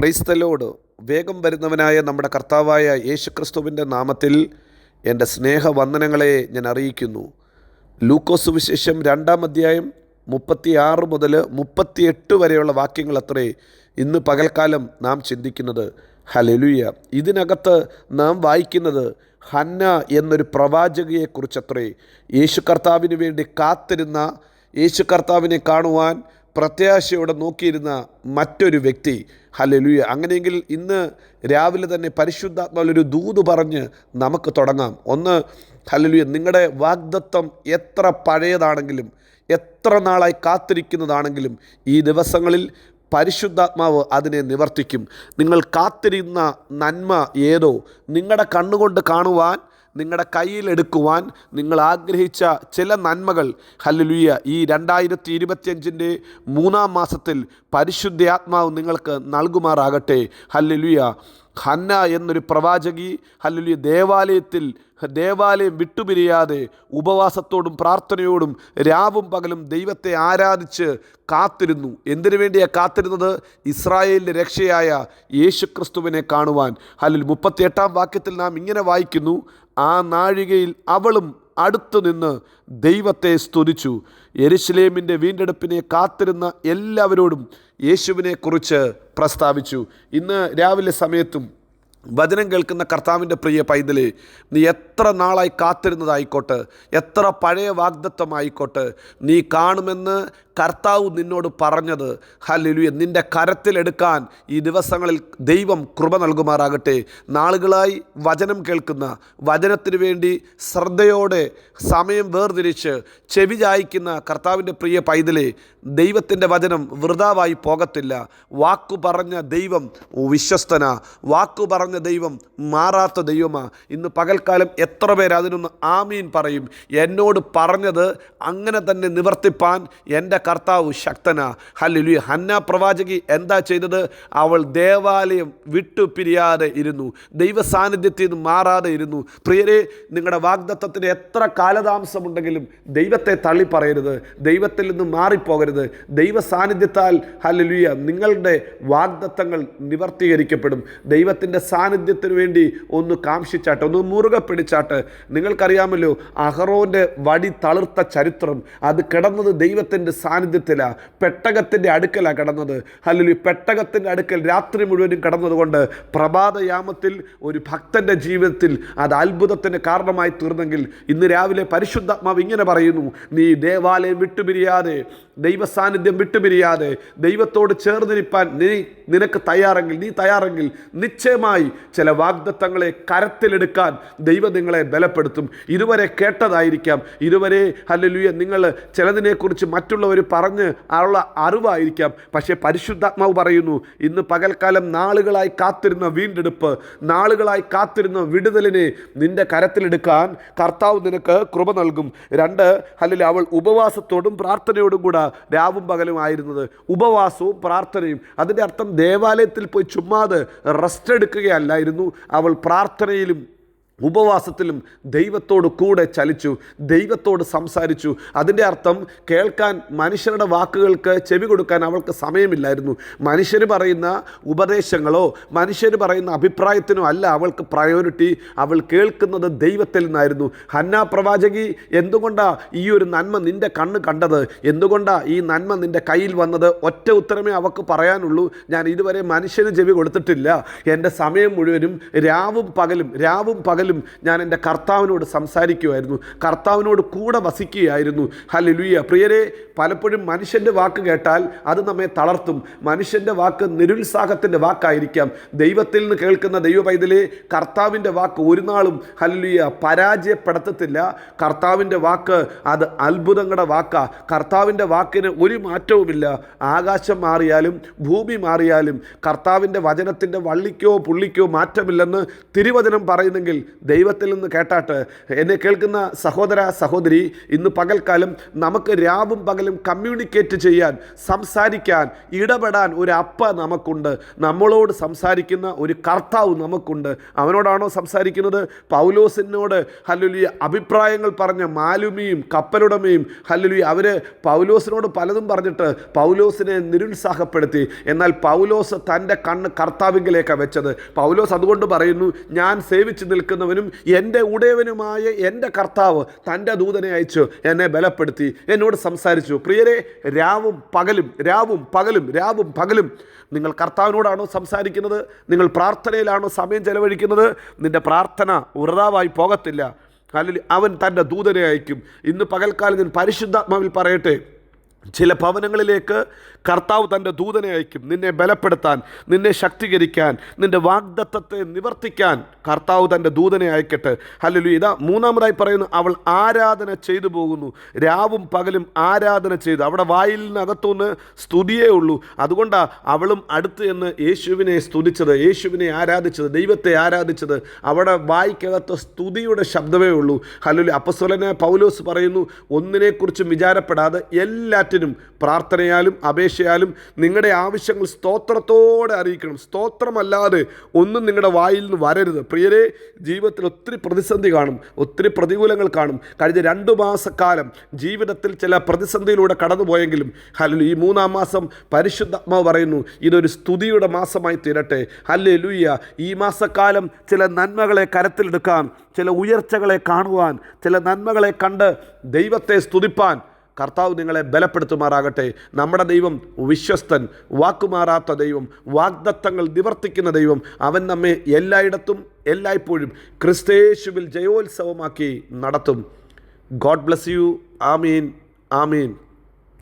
Praise the Lord വേഗം വരുന്നവനായ നമ്മുടെ കർത്താവായ യേശുക്രിസ്തുവിന്റെ നാമത്തിൽ എന്റെ സ്നേഹവന്ദനങ്ങളെ ഞാൻ അറിയിക്കുന്നു. ലൂക്കോസ് വിശേഷം രണ്ടാം അധ്യായം മുപ്പത്തി ആറ് മുതൽ മുപ്പത്തിയെട്ട് വരെയുള്ള വാക്യങ്ങൾ അത്രേ ഇന്ന് പകൽക്കാലം നാം ചിന്തിക്കുന്നത്. ഹലലുയ ഇതിനകത്ത് നാം വായിക്കുന്നത് ഹന്ന എന്നൊരു പ്രവാചകയെക്കുറിച്ചത്രേ യേശു കർത്താവിന് വേണ്ടി കാത്തിരുന്ന യേശു കർത്താവിനെ കാണുവാൻ പ്രത്യാശയോടെ നോക്കിയിരുന്ന മറ്റൊരു വ്യക്തി ഹലലുയ അങ്ങനെയെങ്കിൽ ഇന്ന് രാവിലെ തന്നെ പരിശുദ്ധാത്മാവിലൊരു ദൂത് പറഞ്ഞ് നമുക്ക് തുടങ്ങാം. ഒന്ന് ഹലലുയ നിങ്ങളുടെ വാഗ്ദത്വം എത്ര പഴയതാണെങ്കിലും എത്ര നാളായി കാത്തിരിക്കുന്നതാണെങ്കിലും ഈ ദിവസങ്ങളിൽ പരിശുദ്ധാത്മാവ് അതിനെ നിവർത്തിക്കും. നിങ്ങൾ കാത്തിരുന്ന നന്മ ഏതോ? നിങ്ങളുടെ കണ്ണുകൊണ്ട് കാണുവാൻ നിങ്ങളുടെ കയ്യിലെടുക്കുവാൻ നിങ്ങൾ ആഗ്രഹിച്ച ചില നന്മകൾ. ഹല്ലുലുയ്യ ഈ രണ്ടായിരത്തി ഇരുപത്തിയഞ്ചിന്റെ മൂന്നാം മാസത്തിൽ പരിശുദ്ധാത്മാവ് നിങ്ങൾക്ക് നൽകുമാറാകട്ടെ. ഹല്ലുലുയ്യ ഹന്ന എന്നൊരു പ്രവാചകി അല്ലെങ്കിൽ ദേവാലയത്തിൽ ദേവാലയം വിട്ടുപിരിയാതെ ഉപവാസത്തോടും പ്രാർത്ഥനയോടും രാവും പകലും ദൈവത്തെ ആരാധിച്ച് കാത്തിരുന്നു. എന്തിനു വേണ്ടിയാണ് കാത്തിരുന്നത്? ഇസ്രായേലിന്റെ രക്ഷയായ യേശുക്രിസ്തുവിനെ കാണുവാൻ. ഹല്ലിൽ മുപ്പത്തിയെട്ടാം വാക്യത്തിൽ നാം ഇങ്ങനെ വായിക്കുന്നു ആ നാഴികയിൽ അവളും അടുത്തു നിന്ന് ദൈവത്തെ സ്തുതിച്ചു. യെരുശലേമിന്റെ വീണ്ടെടുപ്പിനെ കാത്തിരുന്ന എല്ലാവരോടും യേശുവിനെക്കുറിച്ച് പ്രസ്താവിച്ചു. ഇന്ന് രാവിലെ സമയത്തും വചനം കേൾക്കുന്ന കർത്താവിന്റെ പ്രിയ പൈതലെ നീ എത്ര നാളായി കാത്തിരുന്നതായിക്കോട്ടെ എത്ര പഴയ വാഗ്ദത്വമായിക്കോട്ടെ നീ കാണുമെന്ന് കർത്താവ് നിന്നോട് പറഞ്ഞത്. ഹല്ലുയ നിന്റെ കരത്തിലെടുക്കാൻ ഈ ദിവസങ്ങളിൽ ദൈവം കൃപ നൽകുമാറാകട്ടെ. നാളുകളായി വചനം കേൾക്കുന്ന വചനത്തിന് വേണ്ടി ശ്രദ്ധയോടെ സമയം വേർതിരിച്ച് ചെവി ചായ്ക്കുന്ന കർത്താവിന്റെ പ്രിയ പൈതലെ ദൈവത്തിന്റെ വചനം വൃതാവായി പോകത്തില്ല. വാക്കു പറഞ്ഞ ദൈവം വിശ്വസ്തന. വാക്കു പറഞ്ഞ ദൈവം മാറാത്ത ദൈവമാണ് ഇന്ന് പകൽക്കാലം എത്ര പേര് അതിനൊന്ന് ആമീൻ പറയും. എന്നോട് പറഞ്ഞത് അങ്ങനെ തന്നെ നിവർത്തിപ്പാൻ എന്റെ കർത്താവ് ശക്തനാ. ഹല്ലുലി ഹന്ന പ്രവാചകി എന്താ ചെയ്തത്? അവൾ ദേവാലയം വിട്ടു പിരിയാതെ ഇരുന്നു. ദൈവ സാന്നിധ്യത്തിൽ നിന്ന് മാറാതെ ഇരുന്നു. പ്രിയരെ നിങ്ങളുടെ വാഗ്ദത്വത്തിന് എത്ര കാലതാമസമുണ്ടെങ്കിലും ദൈവത്തെ തള്ളി പറയരുത്. ദൈവത്തിൽ നിന്ന് മാറിപ്പോകരുത്. ദൈവ സാന്നിധ്യത്താൽ ഹല്ലുലിയ നിങ്ങളുടെ വാഗ്ദത്തങ്ങൾ നിവർത്തീകരിക്കപ്പെടും. ദൈവത്തിന്റെ സാന്നിധ്യത്തിന് വേണ്ടി ഒന്ന് കാംഷിച്ചാട്ട് ഒന്ന് മുറുകെ പിടിച്ചാട്ട്. നിങ്ങൾക്കറിയാമല്ലോ അഹറോന്റെ വടി തളിർത്ത ചരിത്രം അത് കിടന്നത് ദൈവത്തിന്റെ സാന്നിധ്യത്തിലാണ് പെട്ടകത്തിന്റെ അടുക്കലാണ് കിടന്നത്. അല്ലെങ്കിൽ പെട്ടകത്തിന്റെ അടുക്കൽ രാത്രി മുഴുവനും കിടന്നതുകൊണ്ട് പ്രഭാതയാമത്തിൽ ഒരു ഭക്തന്റെ ജീവിതത്തിൽ അത് അത്ഭുതത്തിന് കാരണമായി തീർന്നെങ്കിൽ ഇന്ന് രാവിലെ പരിശുദ്ധാത്മാവ് ഇങ്ങനെ പറയുന്നു നീ ദേവാലയം വിട്ടുപിരിയാതെ ദൈവ സാന്നിധ്യം വിട്ടുപിരിയാതെ ദൈവത്തോട് ചേർന്നിരിപ്പാൻ നീ നിനക്ക് തയ്യാറെങ്കിൽ നീ തയ്യാറെങ്കിൽ നിശ്ചയമായി ചില വാഗ്ദത്തങ്ങളെ കരത്തിലെടുക്കാൻ ദൈവം നിങ്ങളെ ബലപ്പെടുത്തും. ഇതുവരെ കേട്ടതായിരിക്കാം. ഇതുവരെ ഹല്ലേലൂയ നിങ്ങൾ ചിലതിനെക്കുറിച്ച് മറ്റുള്ളവർ പറഞ്ഞ് ഉള്ള അറിവായിരിക്കാം. പക്ഷേ പരിശുദ്ധാത്മാവ് പറയുന്നു ഇന്ന് പകൽക്കാലം നാളുകളായി കാത്തിരുന്ന വീണ്ടെടുപ്പ് നാളുകളായി കാത്തിരുന്ന വിടുതലിനെ നിന്റെ കരത്തിലെടുക്കാൻ കർത്താവ് നിനക്ക് കൃപ നൽകും. രണ്ട് അല്ലെങ്കിൽ അവൾ ഉപവാസത്തോടും പ്രാർത്ഥനയോടും കൂടെ രാവും പകലും ആയിരുന്നത്. ഉപവാസവും പ്രാർത്ഥനയും. അതിന്റെ അർത്ഥം ദേവാലയത്തിൽ പോയി ചുമ്മാതെ റെസ്റ്റ് എടുക്കുകയല്ലായിരുന്നു. അവൾ പ്രാർത്ഥനയിലും ഉപവാസത്തിലും ദൈവത്തോട് കൂടെ ചലിച്ചു ദൈവത്തോട് സംസാരിച്ചു. അതിന്റെ അർത്ഥം കേൾക്കാൻ മനുഷ്യരുടെ വാക്കുകൾക്ക് ചെവി കൊടുക്കാൻ അവൾക്ക് സമയമില്ലായിരുന്നു. മനുഷ്യർ പറയുന്ന ഉപദേശങ്ങളോ മനുഷ്യർ പറയുന്ന അഭിപ്രായത്തിനോ അല്ല അവൾക്ക് പ്രയോറിറ്റി അവൾ കേൾക്കുന്നത് ദൈവത്തിൽ നിന്നായിരുന്നു. ഹന്ന പ്രവാചകി എന്തുകൊണ്ടാണ് ഈ ഒരു നന്മ നിന്റെ കണ്ണ് കണ്ടത്? എന്തുകൊണ്ടാണ് ഈ നന്മ നിന്റെ കയ്യിൽ വന്നത്? ഒറ്റ ഉത്തരമേ അവൾക്ക് പറയാനുള്ളൂ. ഞാൻ ഇതുവരെ മനുഷ്യന് ചെവി കൊടുത്തിട്ടില്ല. എന്റെ സമയം മുഴുവനും രാവും പകലും രാവും പകലും ഞാൻ എന്റെ കർത്താവിനോട് സംസാരിക്കുമായിരുന്നു കർത്താവിനോട് കൂടെ വസിക്കുകയായിരുന്നു. ഹല്ലേലൂയ. പ്രിയരെ പലപ്പോഴും മനുഷ്യന്റെ വാക്ക് കേട്ടാൽ അത് നമ്മെ തളർത്തും. മനുഷ്യന്റെ വാക്ക് നിരുത്സാഹത്തിന്റെ വാക്കായിരിക്കാം. ദൈവത്തിൽ നിന്ന് കേൾക്കുന്ന ദൈവ പൈതലെ കർത്താവിന്റെ വാക്ക് ഒരു നാളും ഹല്ലേലൂയ പരാജയപ്പെടുത്തത്തില്ല. കർത്താവിന്റെ വാക്ക് അത് അത്ഭുതങ്ങളുടെ വാക്കാ. കർത്താവിന്റെ വാക്കിന് ഒരു മാറ്റവുമില്ല. ആകാശം മാറിയാലും ഭൂമി മാറിയാലും കർത്താവിന്റെ വചനത്തിന്റെ വള്ളിക്കോ പുള്ളിക്കോ മാറ്റമില്ലെന്ന് തിരുവചനം പറയുന്നെങ്കിൽ ദൈവത്തിൽ നിന്ന് കേട്ടാട്ട് എന്നെ കേൾക്കുന്ന സഹോദര സഹോദരി ഇന്ന് പകൽക്കാലം നമുക്ക് രാവും പകലും കമ്മ്യൂണിക്കേറ്റ് ചെയ്യാൻ സംസാരിക്കാൻ ഇടപെടാൻ ഒരു അപ്പ നമുക്കുണ്ട്. നമ്മളോട് സംസാരിക്കുന്ന ഒരു കർത്താവ് നമുക്കുണ്ട്. അവനോടാണോ സംസാരിക്കുന്നത്? പൗലോസിനോട്. ഹല്ലുലി അഭിപ്രായങ്ങൾ പറഞ്ഞ മാലുമിയും കപ്പലുടമയും ഹല്ലുലി അവർ പൗലോസിനോട് പലതും പറഞ്ഞിട്ട് പൗലോസിനെ നിരുത്സാഹപ്പെടുത്തി. എന്നാൽ പൗലോസ് തന്റെ കണ്ണ് കർത്താവിങ്കിലേക്കാണ് വെച്ചത്. പൗലോസ് അതുകൊണ്ട് പറയുന്നു ഞാൻ സേവിച്ച് നിൽക്കുന്നവനും എന്റെ ഉടയവനുമായ എന്റെ കർത്താവ് തന്റെ ദൂതനെ അയച്ചു എന്നെ ബലപ്പെടുത്തി എന്നോട് സംസാരിച്ചു. പ്രിയരെ രാവും പകലും രാവും പകലും രാവും പകലും. നിങ്ങൾ കർത്താവിനോടാണോ സംസാരിക്കുന്നത്? നിങ്ങൾ പ്രാർത്ഥനയിലാണോ സമയം ചെലവഴിക്കുന്നത്? നിന്റെ പ്രാർത്ഥന ഉറതാവായി പോകത്തില്ല. അല്ലെങ്കിൽ അവൻ തന്റെ ദൂതനെ അയക്കും. ഇന്ന് പകൽക്കാലം ഞാൻ പരിശുദ്ധാത്മാവിൽ പറയട്ടെ. ചില ഭവനങ്ങളിലേക്ക് കർത്താവ് തന്റെ ദൂതനെ അയക്കും. നിന്നെ ബലപ്പെടുത്താൻ നിന്നെ ശക്തീകരിക്കാൻ നിന്റെ വാഗ്ദത്തത്തെ നിവർത്തിക്കാൻ കർത്താവ് തന്റെ ദൂതനെ അയക്കട്ടെ. ഹല്ലേലൂയ. ഇതാ മൂന്നാമതായി പറയുന്നു അവൾ ആരാധന ചെയ്തു പോകുന്നു. രാവും പകലും ആരാധന ചെയ്തു. അവിടെ വായിലിനകത്തുനിന്ന് സ്തുതിയേ ഉള്ളൂ. അതുകൊണ്ടാണ് അവളും അടുത്ത് എന്ന് യേശുവിനെ സ്തുതിച്ചത് യേശുവിനെ ആരാധിച്ചത് ദൈവത്തെ ആരാധിച്ചത്. അവിടെ വായിക്കകത്ത് സ്തുതിയുടെ ശബ്ദമേ ഉള്ളൂ. അല്ലല്ലോ അപ്പസ്വലനെ പൗലോസ് പറയുന്നു ഒന്നിനെക്കുറിച്ചും വിചാരപ്പെടാതെ എല്ലാറ്റിനും പ്രാർത്ഥനയാലും അപേക്ഷയാലും നിങ്ങളുടെ ആവശ്യങ്ങൾ സ്തോത്രത്തോടെ അറിയിക്കണം. സ്തോത്രമല്ലാതെ ഒന്നും നിങ്ങളുടെ വായിൽ നിന്ന് വരരുത്. പ്രിയരെ ജീവിതത്തിൽ ഒത്തിരി പ്രതിസന്ധി കാണും. ഒത്തിരി പ്രതികൂലങ്ങൾ കാണും. കഴിഞ്ഞ രണ്ടു മാസക്കാലം ജീവിതത്തിൽ ചില പ്രതിസന്ധിയിലൂടെ കടന്നുപോയെങ്കിലും ഹല്ലേലൂയ ഈ മൂന്നാം മാസം പരിശുദ്ധാത്മാവ് പറയുന്നു ഇതൊരു സ്തുതിയുടെ മാസമായി തീരട്ടെ. ഹല്ലേ ലൂയ്യ ഈ മാസക്കാലം ചില നന്മകളെ കരത്തിലെടുക്കാൻ ചില ഉയർച്ചകളെ കാണുവാൻ ചില നന്മകളെ കണ്ട് ദൈവത്തെ സ്തുതിപ്പാൻ കർത്താവ് നിങ്ങളെ ബലപ്പെടുത്തുമാറാകട്ടെ. നമ്മുടെ ദൈവം വിശ്വസ്തൻ വാക്കുമാറാത്ത ദൈവം വാഗ്ദത്തങ്ങൾ നിവർത്തിക്കുന്ന ദൈവം. അവൻ നമ്മെ എല്ലായിടത്തും എല്ലായ്പ്പോഴും ക്രിസ്തേശുവിൽ ജയോത്സവമാക്കി നടത്തും. God bless you. Amin. Amin.